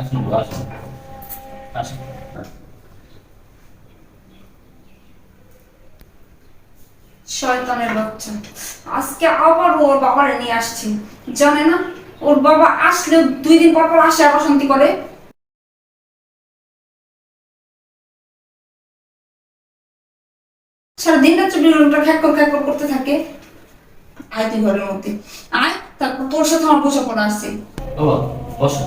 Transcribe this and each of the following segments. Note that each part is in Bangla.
আসুন আসুন আসুন শয়তানের বাচ্চা। আজকে আবার ওর বাবারে নিয়ে আসছি। জানে না? ওর বাবা আসলেও দুই দিন পর পর আসে আর অশান্তি করে। সারা দিন রাত্রে বিড়ুলটা খ্যাকর খ্যাকর করতে থাকে। আয় তুই ঘরের মধ্যে। আয় তারপর তোর সাথে আমার বোঝাপড়া আসছে বাবা বসো।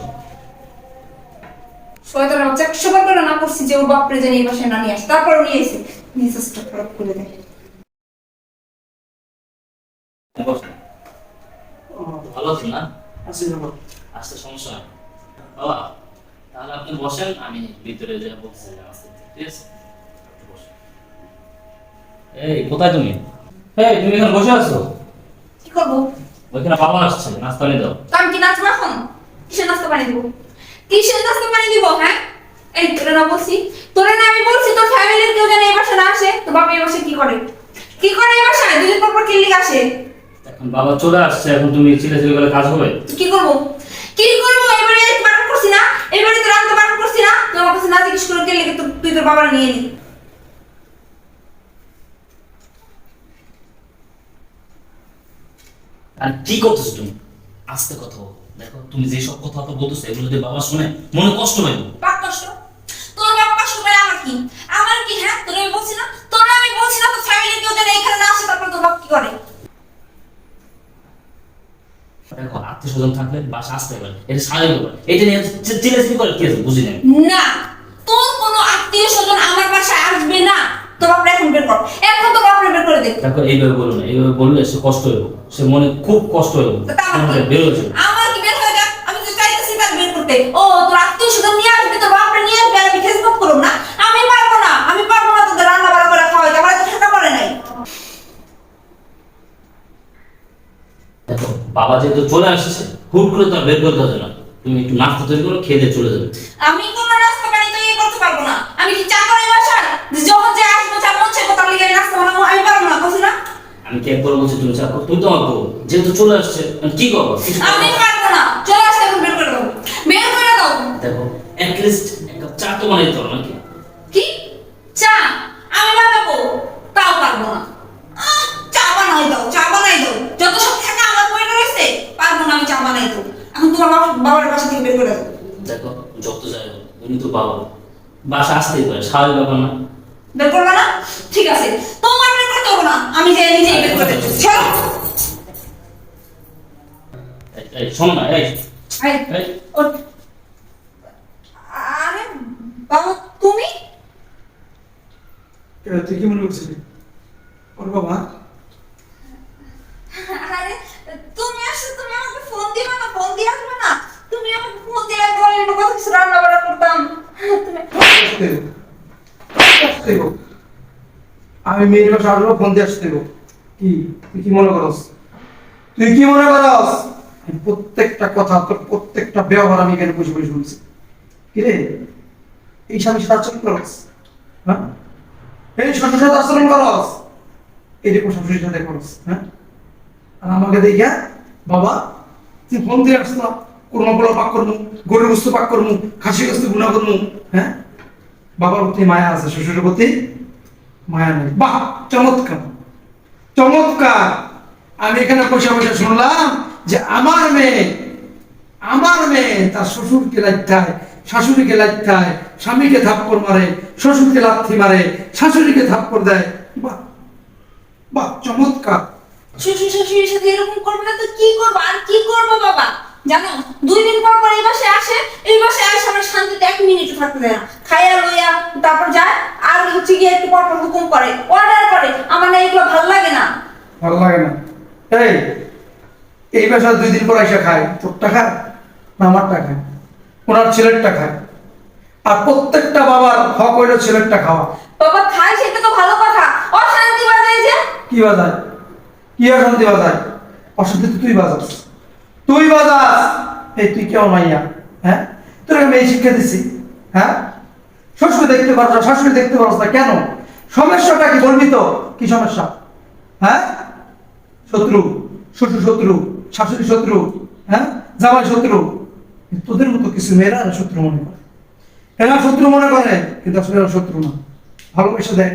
একশো বার করে না করছি যে ওর বাপরে জানি এই বাসায় না নিয়ে আসে তারপর নিয়ে এসে মেজাজটা খারাপ করে দেয়। ভালো আছেন না? আছি বাবা আসতে সমস্যা নাই। বাবা তাহলে আপনি বসেন আমি ভিতরে যা বলতেছি আসতে ঠিক আছে? এই কোথায় তুমি? এই তুমি এখানে বসে আছো? কি করব? ওইখানে বাবা আসছে নাস্তা নিয়ে দাও। আমি কি নাচবো এখন? কিসের নাস্তা পানি দিব? কিসের নাস্তা পানি দিব হ্যাঁ? এই তোরে না বলছি। তোরে না আমি বলছি তোর ফ্যামিলির কেউ যেন এই বাসায় না আসে তো বাবা এই বাসায় কি করে? কি করে এই বাসায়? দুদিন পর পর কিল্লিক আসে। এখন বাবা চলে আসছে এখন তুমি চিলে চিলে করে কাজ হবে কি করব? কি করব? এবারে বারণ করছি না। এবারে তোর আমি তো বারণ করছি না। তুই আমার কাছে না জিজ্ঞেস করে কিল্লিক তুই তোর বাবার নিয়ে নি। আর কি করতেছো তুমি? আস্তে কথা বলো। দেখো তুমি যে সব কথা তো বলতেছো এগুলো যদি বাবা শুনে মনে কষ্ট পাইবো বাপ কষ্ট? তোর বাপ কষ্ট করে আমার কি? আমার কি হ্যাঁ? তোর আমি বলছি না তোর আমি বলছি না তোর ফ্যামিলির কেউ যেন এখানে না আসে তারপর তোর বাপ কি করে? দেখো আত্মীয় স্বজন থাকলে বাসা আসতে পারে এটা স্বাভাবিক ব্যাপার। এটা নিয়ে চিলে চিলে করে কি আছে বুঝি না না তোর কোনো আত্মীয় স্বজন আমার বাসায় আসবে না। তোর বাপরে এখন বের কর। এখন তো বাপরে বের করে দে। দেখো এইভাবে বলো না এইভাবে বললে সে কষ্ট হইব সে মনে খুব কষ্ট হইব তা আমার কি? বের হয়েছে আমার কি বের হয়ে যাক আমি তো চাইতেছি তার বের করতে। ও তোর আত্মীয় স্বজন নিয়ে আসবে তোর বাপরে নিয়ে আসবে আমি ফেসবুক করব না? আমি পারব না আমি পারব না তোদের রান্না বাড়া করে খাওয়াইতে আমার তো পড়ে নাই। বাবা যেহেতু চলে আসছে হুট করে তো বের করতে হবে না। তুমি একটু নাস্তা তৈরি করো খেয়ে দিয়ে চলে যাবে। আমি কোনো রাস্তা পানি তো ইয়ে করতে পারব না। আমি কি চা করে বাসার? যখন যে আসব চা চাইব তার লিগে নাস্তা বানাবো আমি পারব না বুঝি না? আমি কি একবার বলছি তুমি তুমি করো যেহেতু চলে আসছে কি করব? আমি না। পারব না চলে আসতে এখন বের করে দাও বের করে দাও দেখো অ্যাটলিস্ট একটা চা তো বানাইতে হবে নাকি? কি? চা? আমি বানাবো। তাও পারব না। আহ, চা বানাই দাও চা বানাই দাও। যত সব টাকা আমার পয়সা রয়েছে পারব না আমি চা বানাই দাও। এখন তোমার বাবা বাবার বাসা থেকে বের করে দাও। দেখো যত যাই হোক উনি তো বাবা বাসা আসতেই পারে স্বাভাবিক ব্যাপার না। বের করবে না? ঠিক আছে। তোমার বের করতে হবে না আমি যে নিজেই বের করে দেবো চলো। এই, এই শোন না এই। আয়, এই। ওঠ। আরে বাবা তুমি এ, তুই কি মনে করছিলি? ওর বাবা? আরে তুমি আসলে তুমি আমাকে ফোন দিবে না ফোন দিয়ে আসবে না। তুমি আমাকে ফোন আমি তোমার জন্য কত কিছু রান্না বান্না করতাম আমি মেয়ের বাসা আসব ফোন দিয়ে আসতে কি? তুই কি মনে করস? তুই কি মনে করস? প্রত্যেকটা কথা তোর প্রত্যেকটা ব্যবহার আমি এখানে বসে বসে শুনছি। কিরে এই স্বামীর সাথে আচরণ করস হ্যাঁ? এই শ্বশুর আচরণ করস। এই দেখো শ্বশুরের সাথে করস হ্যাঁ? আর আমাকে দেখে বাবা, তুই ফোন দিয়ে আসতো কোনো পাক করব গরুর বস্তু পাক করব খাসি বস্তু গুণা করব হ্যাঁ? বাবার প্রতি মায়া আছে, শ্বশুরের প্রতি মায়া নেই। বাহ, চমৎকার। চমৎকার। আমি এখানে পয়সা পয়সা শুনলাম যে আমার মেয়ে আমার মেয়ে তার শ্বশুরকে লাইতায় শাশুড়িকে লাইতায় স্বামীকে থাপ্পড় মারে শ্বশুরকে লাথি মারে শাশুড়িকে থাপ্পড় দেয়। বাহ বাহ চমৎকার। শ্বশুর শাশুড়ির সাথে এরকম করবে না তো কি করব? আর কি করব বাবা? জানো দুই দিন পর পর এই বাসে আসে এই বাসে আসে আমার শান্তিতে এক মিনিটও থাকতে দেয় না। খাইয়া লইয়া তারপর যায় আর হচ্ছে গিয়ে একটু পর পর হুকুম করে। অর্ডার করে। আমার না এগুলো ভালো লাগে না। ভালো লাগে না। এই এই বাসা দুই দিন পর এসে খায়। তোরটা খায় না আমারটা খায়? ওনার ছেলেরটা খায়। আর প্রত্যেকটা বাবার হক হইল ছেলেরটা খাওয়া। বাবা খায় সেটা তো ভালো কথা। অশান্তি বাজায় যে। কি বাজায়? কি অশান্তি বাজায়? অশান্তি তো তুই বাজাস। তুই বাজাস। এই তুই কেমন মাইয়া হ্যাঁ? তোর আমি এই শিক্ষা দিছি হ্যাঁ? শ্বশুর দেখতে পারছ না শাশুড়ি দেখতে পারছ না কেন? সমস্যাটা কি বলবি তো? কি সমস্যা? হ্যাঁ? শত্রু শ্বশুর শত্রু শাশুড়ি শত্রু হ্যাঁ? জামাই শত্রু। তোদের মতো কিছু মেয়েরা শত্রু মনে করে। এরা শত্রু মনে করে, কিন্তু আসলে এরা শত্রু না। ভালোবেসে দেয়।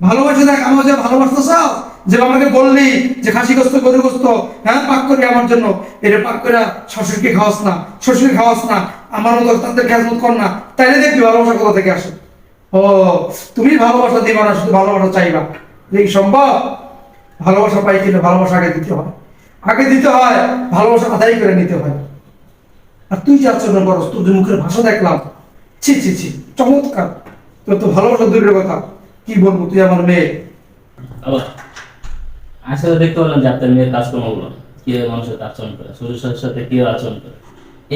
ভালোবেসে দেখ আমার যে ভালোবাসতে চাও? যে আমাকে বললি যে খাসি গোস্ত গরু গোস্ত হ্যাঁ পাক করে আমার জন্য। এটা পাক করে শ্বশুরকে খাওয়াস না, শ্বশুরকে খাওয়াস না, আমার মতো তাদের খেয়াল কর না। তাইলে দেখবি ভালোবাসা কোথা থেকে আসে? ও, তুমি ভালোবাসা দিবা না, শুধু ভালোবাসা চাইবা। এই সম্ভব? ভালোবাসা পাই কিনা? ভালোবাসা আগে দিতে হয়। আগে দিতে হয়, ভালোবাসা আদায় করে নিতে হয়। আর তুই যে আচরণ করস, তোর মুখের ভাষা দেখলাম ছি ছি ছি চমৎকার। তোর তো ভালোবাসা দূরের কথা। কি বলব তুই আমার মেয়ে? আবার আসলে দেখতে পেলাম যে আপনার মেয়ের কাজকর্মগুলো কীভাবে মানুষের আচরণ করে শ্বশুর সাথে কীভাবে আচরণ করে।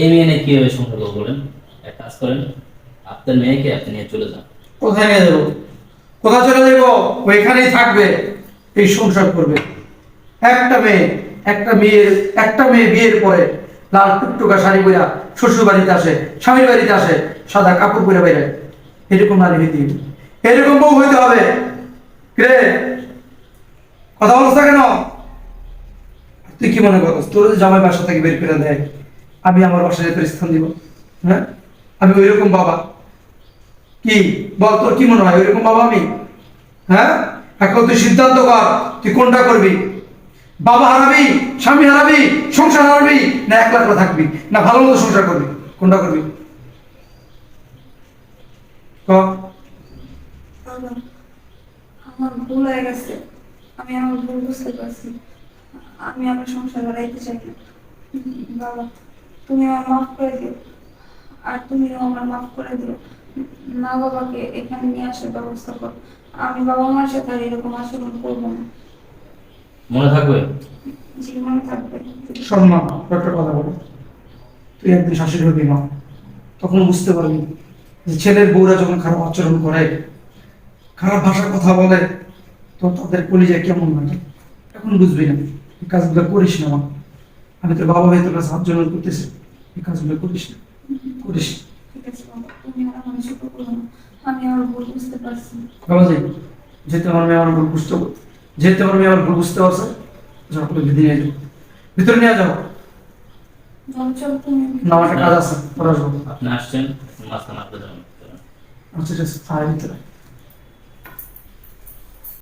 এই মেয়ে নিয়ে কীভাবে করব বলেন? এক কাজ করেন আপনার মেয়েকে আপনি নিয়ে চলে যান। কোথায় নিয়ে যাব? কোথায় চলে যাব? ওইখানেই থাকবে। এই সংসার করবে। একটা মেয়ে একটা মেয়ের একটা মেয়ে বিয়ের পরে লাল টুকটুকা শাড়ি পরা শ্বশুর বাড়িতে আসে, স্বামীর বাড়িতে আসে, সাদা কাপড় পরে বাইরে। এরকম নারী হইতে এরকম বউ হইতে হবে। রে কথা বলছ কেন? তুই কি মনে করছ তোর জামাই বাসা থেকে বের করে দেয়, আমি আমার বাসায় তোর স্থান দিব? হ্যাঁ? আমি ওইরকম বাবা। কি? বল তোর কি মনে হয়? ওইরকম বাবা আমি? হ্যাঁ? এখন তুই সিদ্ধান্ত কর, তুই কোনটা করবি? বাবা হারাবি, স্বামী হারাবি, সংসার হারাবি, না একলা করে থাকবি, না ভালো মতো সংসার করবি, কোনটা করবি? আমি সংসার চাই বাবা, তুমি আমার মাফ করে দিও। আর তুমিও করে দিও। মা বাবাকে এখানে নিয়ে আসার ব্যবস্থা করো। আমি বাবা মার সাথে আর এরকম আচরণ করব না। মনে থাকবে? সম্মান একটা কথা বলো। তুই একদিন শাশুড়ি হবি মা। তখন বুঝতে পারবি যে ছেলের বউরা যখন খারাপ আচরণ করে খারাপ ভাষার কথা বলে তো তাদের কলিজায় কেমন লাগে? এখন বুঝবি না। এই কাজগুলো করিস না মা। আমি তোর বাবা হয়ে তোর কাছে হাত জন্য করতেছি। এই কাজগুলো করিস না। করিস বাবা আমি আমার বুঝতে পারছি। বাবাজি যেহেতু আমার মেয়ে আমার ভুল বুঝতে যেহেতু আমার মেয়ে আমার ভুল বুঝতে পারছে। যখন আপনি নিয়ে যাও। ভিতরে নিয়ে যাও। না আমার একটা কাজ আছে আপনি আসছেন মাঝখানে আচ্ছা ঠিক আছে ভিতরে।